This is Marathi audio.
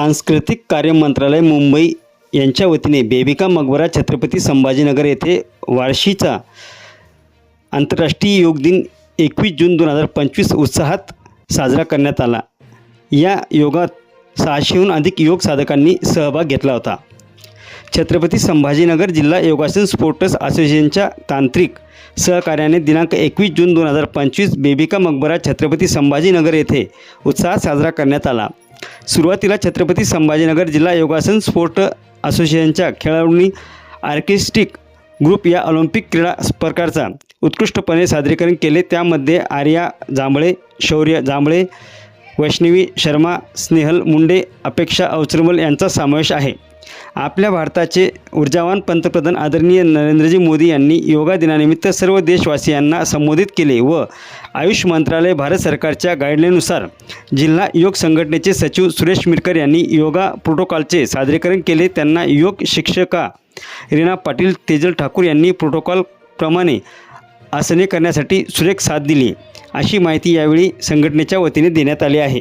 सांस्कृतिक कार्य मंत्रालय मुंबई यांच्या वतीने बेबिका मकबरा छत्रपती संभाजीनगर येथे वार्षीचा आंतरराष्ट्रीय योग दिन एकवीस जून दोन हजार पंचवीस उत्साहात साजरा करण्यात आला. या योगात सहाशेहून अधिक योग साधकांनी सहभाग घेतला होता. छत्रपती संभाजीनगर जिल्हा योगासन स्पोर्टर्स असोसिएशनच्या तांत्रिक सहकार्याने दिनांक एकवीस जून दोन हजार पंचवीस बेबिका मकबरा छत्रपती संभाजीनगर येथे उत्साहात साजरा करण्यात आला. सुरुवातीला छत्रपती संभाजीनगर जिल्हा योगासन स्पोर्ट असोसिएशनच्या खेळाडूंनी आर्किस्टिक ग्रुप या ऑलिम्पिक क्रीडा प्रकारचा उत्कृष्टपणे सादरीकरण केले. त्यामध्ये आर्या जांभळे शौर्य जांभळे वैष्णवी शर्मा स्नेहल मुंडे अपेक्षा अवचरमल यांचा समावेश आहे. आपल्या भारताचे ऊर्जावान पंतप्रधान आदरणीय नरेंद्रजी मोदी यांनी योगा दिनानिमित्त सर्व देशवासियांना संबोधित केले व आयुष मंत्रालय भारत सरकारच्या गाईडलाईनुसार जिल्हा योग संघटनेचे सचिव सुरेश मिरकर यांनी योगा प्रोटोकॉलचे सादरीकरण केले. त्यांना योग शिक्षका रीना पाटील तेजल ठाकूर यांनी प्रोटोकॉलप्रमाणे आसने करण्यासाठी सुरेख साथ दिली. अशी माहिती यावेळी संघटनेच्या वतीने देण्यात आली आहे.